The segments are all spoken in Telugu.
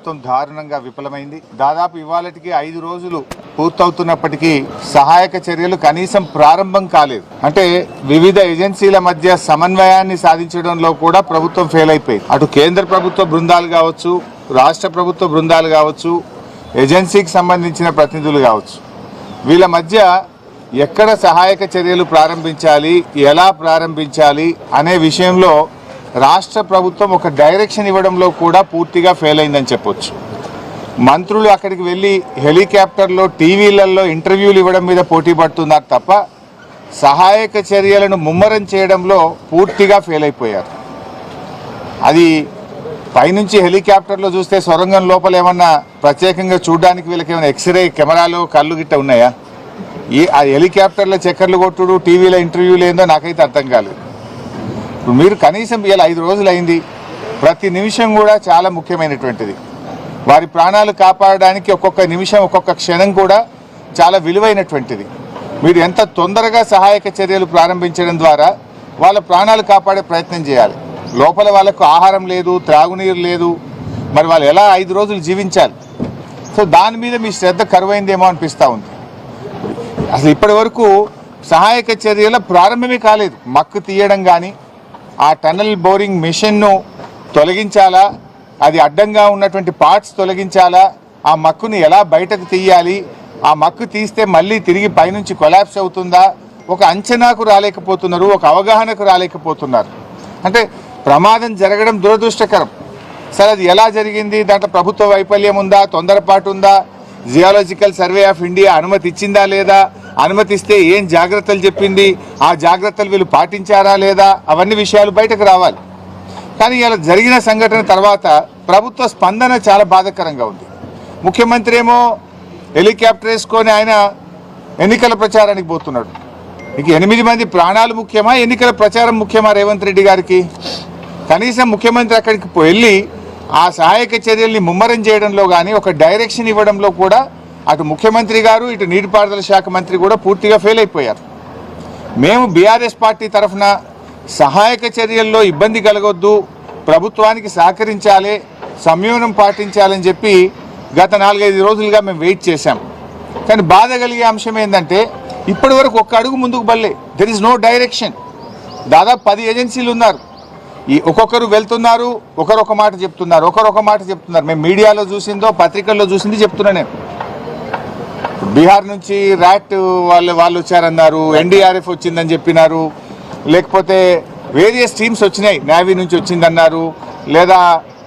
మొత్తం దారుణంగా విఫలమైంది. దాదాపు ఇవాళటికి ఐదు రోజులు పూర్తవుతున్నప్పటికీ సహాయక చర్యలు కనీసం ప్రారంభం కాలేదు. అంటే వివిధ ఏజెన్సీల మధ్య సమన్వయాన్ని సాధించడంలో కూడా ప్రభుత్వం ఫెయిల్ అయిపోయింది. అటు కేంద్ర ప్రభుత్వ బృందాలు కావచ్చు రాష్ట్ర ప్రభుత్వ బృందాలు కావచ్చు ఏజెన్సీకి సంబంధించిన ప్రతినిధులు కావచ్చు. వీళ్ళ మధ్య ఎక్కడ సహాయక చర్యలు ప్రారంభించాలి ఎలా ప్రారంభించాలి అనే విషయంలో రాష్ట్ర ప్రభుత్వం ఒక డైరెక్షన్ ఇవ్వడంలో కూడా పూర్తిగా ఫెయిల్ అయిందని చెప్పొచ్చు. మంత్రులు అక్కడికి వెళ్ళి హెలికాప్టర్లో టీవీలలో ఇంటర్వ్యూలు ఇవ్వడం మీద పోటీ పడుతున్నారు తప్ప సహాయక చర్యలను ముమ్మరం చేయడంలో పూర్తిగా ఫెయిల్ అయిపోయారు. అది పైనుంచి హెలికాప్టర్లో చూస్తే సొరంగం లోపల ఏమన్నా ప్రత్యేకంగా చూడడానికి వీళ్ళకి ఏమైనా ఎక్స్రే కెమెరాలు కళ్ళు గిట్ట ఉన్నాయా? ఈ ఆ హెలికాప్టర్ల చక్కర్లు కొట్టుడు టీవీలో ఇంటర్వ్యూలు ఏందో నాకైతే అర్థం కాలేదు. మీరు కనీసం ఇలా ఐదు రోజులు అయింది ప్రతి నిమిషం కూడా చాలా ముఖ్యమైనటువంటిది. వారి ప్రాణాలు కాపాడడానికి ఒక్కొక్క నిమిషం ఒక్కొక్క క్షణం కూడా చాలా విలువైనటువంటిది. మీరు ఎంత తొందరగా సహాయక చర్యలు ప్రారంభించడం ద్వారా వాళ్ళ ప్రాణాలు కాపాడే ప్రయత్నం చేయాలి. లోపల వాళ్ళకు ఆహారం లేదు త్రాగునీరు లేదు. మరి వాళ్ళు ఎలా ఐదు రోజులు జీవించాలి? సో దాని మీద మీ శ్రద్ధ కరువైందేమో అనిపిస్తూ ఉంది. అసలు ఇప్పటి వరకు సహాయక చర్యల ప్రారంభమే కాలేదు. మక్కు తీయడం కానీ ఆ టనల్ బోరింగ్ మిషన్ను తొలగించాలా? అది అడ్డంగా ఉన్నటువంటి పార్ట్స్ తొలగించాలా? ఆ మక్కుని ఎలా బయటకు తీయాలి? ఆ మక్కు తీస్తే మళ్ళీ తిరిగి పైనుంచి కొలాప్స్ అవుతుందా? ఒక అంచనాకు రాలేకపోతున్నారు ఒక అవగాహనకు రాలేకపోతున్నారు. అంటే ప్రమాదం జరగడం దురదృష్టకరం. సరే అది ఎలా జరిగింది? దాంట్లో ప్రభుత్వ వైఫల్యం ఉందా? తొందరపాటు ఉందా? జియాలజికల్ సర్వే ఆఫ్ ఇండియా అనుమతి ఇచ్చిందా లేదా? అనుమతిస్తే ఏం జాగ్రత్తలు చెప్పింది? ఆ జాగ్రత్తలు వీళ్ళు పాటించారా లేదా? అవన్నీ విషయాలు బయటకు రావాలి. కానీ ఇలా జరిగిన సంఘటన తర్వాత ప్రభుత్వ స్పందన చాలా బాధాకరంగా ఉంది. ముఖ్యమంత్రి ఏమో హెలికాప్టర్ వేసుకొని ఆయన ఎన్నికల ప్రచారానికి పోతున్నాడు. ఇక ఎనిమిది మంది ప్రాణాలు ముఖ్యమా? ఎన్నికల ప్రచారం ముఖ్యమా రేవంత్ రెడ్డి గారికి? కనీసం ముఖ్యమంత్రి అక్కడికి వెళ్ళి ఆ సహాయక చర్యల్ని ముమ్మరం చేయడంలో కానీ ఒక డైరెక్షన్ ఇవ్వడంలో కూడా అటు ముఖ్యమంత్రి గారు ఇటు నీటిపారుదల శాఖ మంత్రి కూడా పూర్తిగా ఫెయిల్ అయిపోయారు. మేము బీఆర్ఎస్ పార్టీ తరఫున సహాయక చర్యల్లో ఇబ్బంది కలగొద్దు ప్రభుత్వానికి సహకరించాలి సంయమనం పాటించాలని చెప్పి గత నాలుగైదు రోజులుగా మేము వెయిట్ చేశాం. కానీ బాధ కలిగే అంశం ఏంటంటే ఇప్పటి వరకు ఒక్క అడుగు ముందుకు బల్లే దెర్ ఇస్ నో డైరెక్షన్ దాదాపు పది ఏజెన్సీలు ఉన్నారు. ఈ ఒక్కొక్కరు వెళ్తున్నారు ఒకరొక మాట చెప్తున్నారు ఒకరొక మాట చెప్తున్నారు. మేము మీడియాలో చూసిందో పత్రికల్లో చూసింది చెప్తున్నా నేను. బీహార్ నుంచి ర్యాట్ వాళ్ళు వాళ్ళు వచ్చారన్నారు ఎన్డీఆర్ఎఫ్ వచ్చిందని చెప్పినారు. లేకపోతే వేరియస్ టీమ్స్ వచ్చినాయి నేవీ నుంచి వచ్చిందన్నారు లేదా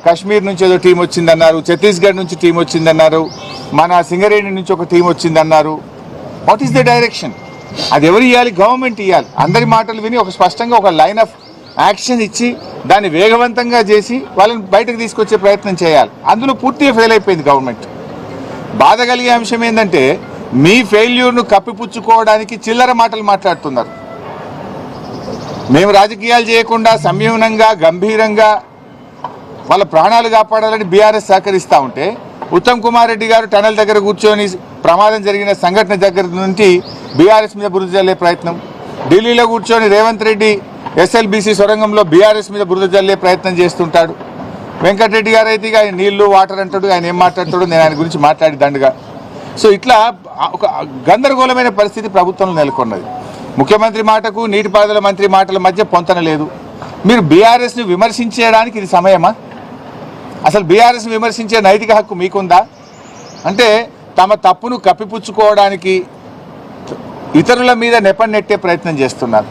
కాశ్మీర్ నుంచి ఏదో టీం వచ్చిందన్నారు ఛత్తీస్గఢ్ నుంచి టీం వచ్చిందన్నారు మన సింగరేణి నుంచి ఒక టీం వచ్చిందన్నారు. వాట్ ఈస్ ద డైరెక్షన్ అది ఎవరు ఇవ్వాలి గవర్నమెంట్ ఇవ్వాలి అందరి మాటలు విని ఒక స్పష్టంగా ఒక లైన్ ఆఫ్ యాక్షన్ ఇచ్చి దాన్ని వేగవంతంగా చేసి వాళ్ళని బయటకు తీసుకొచ్చే ప్రయత్నం చేయాలి. అందులో పూర్తిగా ఫెయిల్ అయిపోయింది గవర్నమెంట్. బాధ కలిగే అంశం ఏంటంటే మీ ఫెయిల్యూర్ను కప్పిపుచ్చుకోవడానికి చిల్లర మాటలు మాట్లాడుతున్నారు. మేము రాజకీయాలు చేయకుండా సంయమనంగా గంభీరంగా వాళ్ళ ప్రాణాలు కాపాడాలని బీఆర్ఎస్ సహకరిస్తూ ఉంటే ఉత్తమ్ కుమార్ రెడ్డి గారు టనల్ దగ్గర కూర్చొని ప్రమాదం జరిగిన సంఘటన దగ్గర నుంచి బీఆర్ఎస్ మీద బురద జల్లే ప్రయత్నం. ఢిల్లీలో కూర్చొని రేవంత్ రెడ్డి ఎస్ఎల్బీసీ సొరంగంలో బీఆర్ఎస్ మీద బురద జల్లే ప్రయత్నం చేస్తుంటాడు. వెంకటరెడ్డి గారు అయితే ఇక ఆయన నీళ్ళు వాటర్ అంటాడు ఆయన ఏం మాట్లాడతాడు నేను ఆయన గురించి మాట్లాడి దండుగా. సో ఇట్లా ఒక గందరగోళమైన పరిస్థితి ప్రభుత్వంలో నెలకొన్నది. ముఖ్యమంత్రి మాటకు నీటిపారుదల మంత్రి మాటల మధ్య పొంతన లేదు. మీరు బీఆర్ఎస్ని విమర్శించడానికి ఇది సమయమా? అసలు బీఆర్ఎస్ విమర్శించే నైతిక హక్కు మీకుందా? అంటే తమ తప్పును కప్పిపుచ్చుకోవడానికి ఇతరుల మీద నెపం నెట్టే ప్రయత్నం చేస్తున్నారు.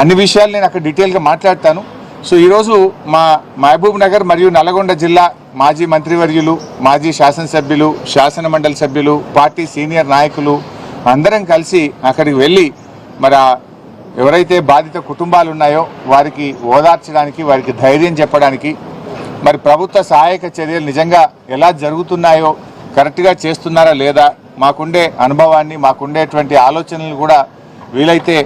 అన్ని విషయాలు నేను అక్కడ డీటెయిల్గా మాట్లాడతాను. సో ఈరోజు మా మహబూబ్ నగర్ మరియు నల్గొండ జిల్లా మాజీ మంత్రివర్యులు మాజీ శాసనసభ్యులు శాసనమండలి సభ్యులు పార్టీ సీనియర్ నాయకులు అందరం కలిసి అక్కడికి వెళ్ళి మరి ఎవరైతే బాధిత కుటుంబాలు ఉన్నాయో వారికి ఓదార్చడానికి వారికి ధైర్యం చెప్పడానికి మరి ప్రభుత్వ సహాయక చర్యలు నిజంగా ఎలా జరుగుతున్నాయో కరెక్ట్గా చేస్తున్నారా లేదా మాకుండే అనుభవాన్ని మాకుండేటువంటి ఆలోచనలు కూడా వీలైతే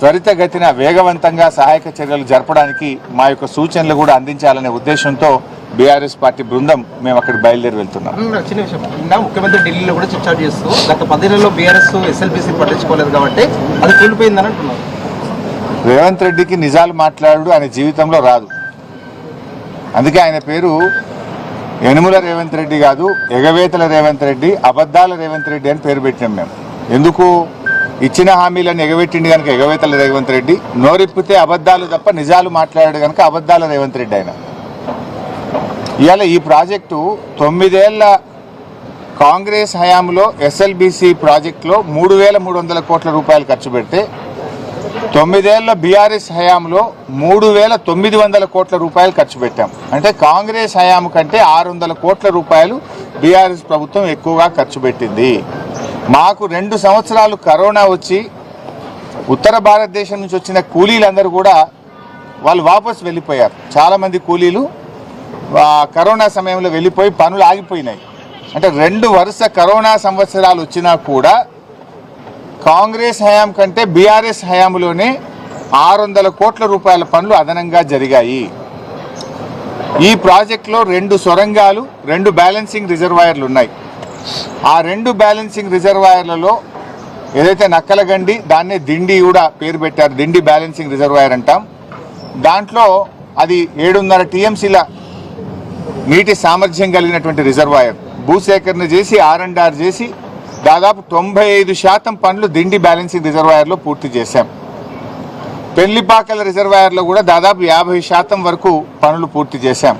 త్వరితగతిన వేగవంతంగా సహాయక చర్యలు జరపడానికి మా యొక్క సూచనలు కూడా అందించాలనే ఉద్దేశంతో బీఆర్ఎస్ పార్టీ బృందం మేము అక్కడికి బయలుదేరి వెళ్తున్నాం. చిన్న విషయం. నిన్న ముఖ్యమంత్రి ఢిల్లీలో కూడా చిట్చాట్ చేస్తూ గత పదేళ్ళలో బీఆర్ఎస్ ఎస్ఎల్బీసీ పట్టించుకోలేదు కాబట్టి అది కూలిపోయిందని అంటున్నారు. రేవంత్ రెడ్డికి నిజాలు మాట్లాడు ఆయన జీవితంలో రాదు. అందుకే ఆయన పేరు యనుముల రేవంత్ రెడ్డి కాదు ఎగవేతల రేవంత్ రెడ్డి అబద్ధాల రేవంత్ రెడ్డి అని పేరు పెట్టాం మేము. ఎందుకు? ఇచ్చిన హామీలను ఎగబెట్టింది కనుక ఎగవేతల రేవంత్ రెడ్డి. నోరిప్పితే అబద్ధాలు తప్ప నిజాలు మాట్లాడాడు కనుక అబద్ధాల రేవంత్ రెడ్డి ఆయన. ఇవాళ ఈ ప్రాజెక్టు తొమ్మిదేళ్ళ కాంగ్రెస్ హయాంలో ఎస్ఎల్బిసి ప్రాజెక్టులో మూడు వేల మూడు వందల కోట్ల రూపాయలు ఖర్చు పెడితే తొమ్మిదేళ్ళ బీఆర్ఎస్ హయాంలో మూడు వేల తొమ్మిది వందల కోట్ల రూపాయలు ఖర్చు పెట్టాం. అంటే కాంగ్రెస్ హయాం కంటే ఆరు వందల కోట్ల రూపాయలు బీఆర్ఎస్ ప్రభుత్వం ఎక్కువగా ఖర్చు పెట్టింది. మాకు రెండు సంవత్సరాలు కరోనా వచ్చి ఉత్తర భారతదేశం నుంచి వచ్చిన కూలీలందరూ కూడా వాళ్ళు వాపస్ వెళ్ళిపోయారు. చాలామంది కూలీలు కరోనా సమయంలో వెళ్ళిపోయి పనులు ఆగిపోయినాయి. అంటే రెండు వరుస కరోనా సంవత్సరాలు వచ్చినా కూడా కాంగ్రెస్ హయాం కంటే బీఆర్ఎస్ హయాంలోనే ఆరు వందల కోట్ల రూపాయల పనులు అదనంగా జరిగాయి. ఈ ప్రాజెక్టులో రెండు సొరంగాలు రెండు బ్యాలెన్సింగ్ రిజర్వాయర్లు ఉన్నాయి. ఆ రెండు బ్యాలెన్సింగ్ రిజర్వాయర్లలో ఏదైతే నక్కలగండి దాన్నే దిండి కూడా పేరు పెట్టారు. దిండి బ్యాలెన్సింగ్ రిజర్వాయర్ అంటాం. దాంట్లో అది ఏడున్నర టీఎంసీల నీటి సామర్థ్యం కలిగినటువంటి రిజర్వాయర్. భూసేకరణ చేసి ఆర్ అండ్ ఆర్ చేసి దాదాపు తొంభై ఐదు శాతం పనులు దిండి బ్యాలెన్సింగ్ రిజర్వాయర్లో పూర్తి చేశాం. పెళ్ళిపాకల రిజర్వాయర్లో కూడా దాదాపు యాభై శాతం వరకు పనులు పూర్తి చేశాం.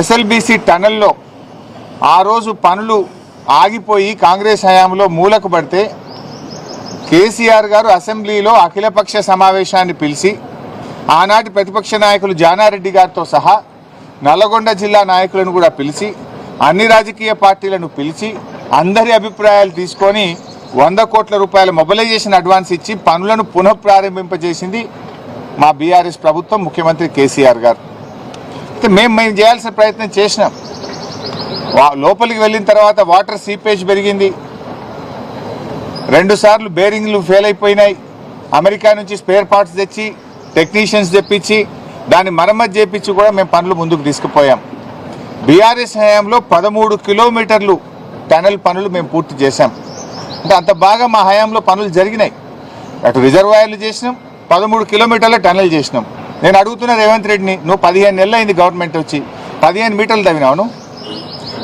ఎస్ఎల్బిసి టనల్లో ఆ రోజు పనులు ఆగిపోయి కాంగ్రెస్ హయాంలో మూలకు పడితే కేసీఆర్ గారు అసెంబ్లీలో అఖిలపక్ష సమావేశాన్ని పిలిచి ఆనాటి ప్రతిపక్ష నాయకులు జానారెడ్డి గారితో సహా నల్లగొండ జిల్లా నాయకులను కూడా పిలిచి అన్ని రాజకీయ పార్టీలను పిలిచి అందరి అభిప్రాయాలు తీసుకొని వంద కోట్ల రూపాయల మొబిలైజేషన్ అడ్వాన్స్ ఇచ్చి పనులను పునఃప్రారంభింపజేసింది మా బీఆర్ఎస్ ప్రభుత్వం ముఖ్యమంత్రి కేసీఆర్ గారు. అయితే మేము మేము చేయాల్సిన ప్రయత్నం చేసినాం. లోపలికి వెళ్ళిన తర్వాత వాటర్ సీపేజ్ పెరిగింది. రెండుసార్లు బేరింగ్లు ఫెయిల్ అయిపోయినాయి. అమెరికా నుంచి స్పేర్ పార్ట్స్ తెచ్చి టెక్నీషియన్స్ తెప్పించి దాన్ని మరమ్మతు చేపించి కూడా మేము పనులు ముందుకు తీసుకుపోయాం. బీఆర్ఎస్ హయాంలో పదమూడు కిలోమీటర్లు టనల్ పనులు మేము పూర్తి చేశాం. అంటే అంత బాగా మా హయాంలో పనులు జరిగినాయి. అటు రిజర్వాయర్లు చేసినాం పదమూడు కిలోమీటర్ల టనల్ చేసినాం. నేను అడుగుతున్న రేవంత్ రెడ్డిని నువ్వు పదిహేను నెలలు అయింది గవర్నమెంట్ వచ్చి పదిహేను మీటర్లు తవ్వినావు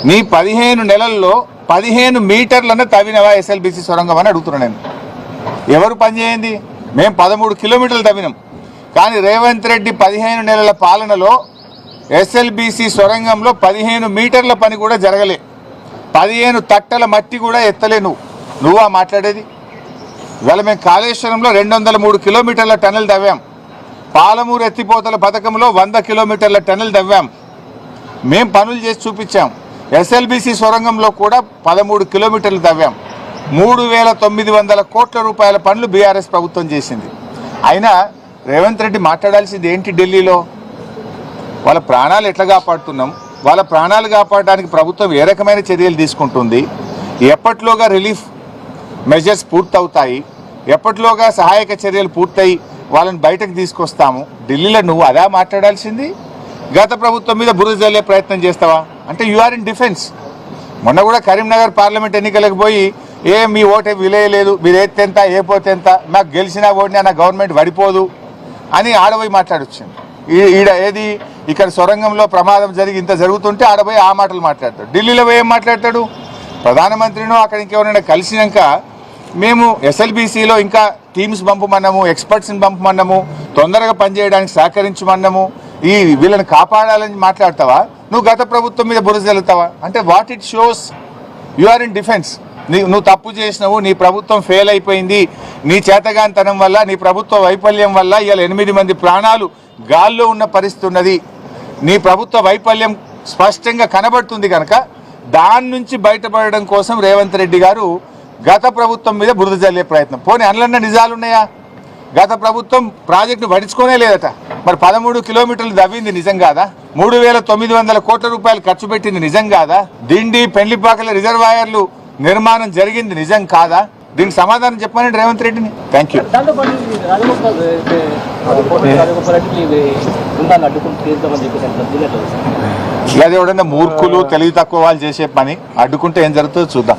నీ పదిహేను నెలల్లో పదిహేను మీటర్లనే తవ్వినవా ఎస్ఎల్బిసి సొరంగం అని అడుగుతున్నాను నేను. ఎవరు పనిచేయండి మేము పదమూడు కిలోమీటర్లు తవ్వినాం. కానీ రేవంత్ రెడ్డి పదిహేను నెలల పాలనలో ఎస్ఎల్బిసి సొరంగంలో పదిహేను మీటర్ల పని కూడా జరగలే. పదిహేను తట్టల మట్టి కూడా ఎత్తలే నువ్వు. నువ్వా మాట్లాడేది? ఇవాళ మేము కాళేశ్వరంలో రెండు వందల మూడు కిలోమీటర్ల టనల్ తవ్వాం. పాలమూరు ఎత్తిపోతల పథకంలో వంద కిలోమీటర్ల టనల్ తవ్వాం. మేం పనులు చేసి చూపించాం. ఎస్ఎల్బిసి సొరంగంలో కూడా పదమూడు కిలోమీటర్లు తవ్వాం. మూడు వేల తొమ్మిది వందల కోట్ల రూపాయల పనులు బీఆర్ఎస్ ప్రభుత్వం చేసింది. అయినా రేవంత్ రెడ్డి మాట్లాడాల్సింది ఏంటి ఢిల్లీలో? వాళ్ళ ప్రాణాలు ఎట్లా కాపాడుతున్నాం? వాళ్ళ ప్రాణాలు కాపాడడానికి ప్రభుత్వం ఏ రకమైన చర్యలు తీసుకుంటుంది? ఎప్పట్లోగా రిలీఫ్ మెజర్స్ పూర్తవుతాయి? ఎప్పట్లోగా సహాయక చర్యలు పూర్తయి వాళ్ళని బయటకు తీసుకొస్తాము? ఢిల్లీలో నువ్వు అదా మాట్లాడాల్సింది? గత ప్రభుత్వం మీద బురద జల్లే ప్రయత్నం చేస్తావా? అంటే యు ఆర్ ఇన్ డిఫెన్స్ మొన్న కూడా కరీంనగర్ పార్లమెంట్ ఎన్నికలకు పోయి ఏ మీ ఓటే విలేయలేదు మీరు ఎత్తెంత ఏ పోతే ఎంత నాకు గెలిచినా ఓడినా నా గవర్నమెంట్ పడిపోదు అని ఆడబోయి మాట్లాడొచ్చింది. ఈ- ఈడ ఏది? ఇక్కడ సొరంగంలో ప్రమాదం జరిగి ఇంత జరుగుతుంటే ఆడబోయి ఆ మాటలు మాట్లాడతాడు. ఢిల్లీలో పోయి ఏం మాట్లాడతాడు? ప్రధానమంత్రిను అక్కడ ఇంకెవరైనా కలిసినాక మేము ఎస్ఎల్బీసీలో ఇంకా టీమ్స్ పంపమన్నాము ఎక్స్పర్ట్స్ని పంపమన్నాము తొందరగా పనిచేయడానికి సహకరించమన్నాము ఈ వీళ్ళని కాపాడాలని మాట్లాడతావా? నువ్వు గత ప్రభుత్వం మీద బురద జల్లుతావా? అంటే what it shows you are in defence నీ నువ్వు తప్పు చేసినావు నీ ప్రభుత్వం ఫెయిల్ అయిపోయింది. నీ చేతగానితనం వల్ల నీ ప్రభుత్వ వైఫల్యం వల్ల ఇవాళ ఎనిమిది మంది ప్రాణాలు గాల్లో ఉన్న పరిస్థితి ఉన్నది. నీ ప్రభుత్వ వైఫల్యం స్పష్టంగా కనబడుతుంది కనుక దాని నుంచి బయటపడడం కోసం రేవంత్ రెడ్డి గారు గత ప్రభుత్వం మీద బురద జల్లే ప్రయత్నం. పోనీ అందులో నిజాలున్నాయా? గత ప్రభుత్వం ప్రాజెక్టు పడించుకోనే లేదట. మరి పదమూడు కిలోమీటర్లు దవ్వింది నిజం కాదా? మూడు వేల తొమ్మిది వందల కోట్ల రూపాయలు ఖర్చు పెట్టింది నిజం కాదా? దిండి పెళ్ళిపాకల రిజర్వాయర్లు నిర్మాణం జరిగింది నిజం కాదా? దీనికి సమాధానం చెప్పమని రేవంత్ రెడ్డిని. Thank you? ఇలా ఎవడన్నా మూర్ఖులు తెలివి తక్కువ వాళ్ళు చేసే పని అడ్డుకుంటే ఏం జరుగుతుందో చూద్దాం.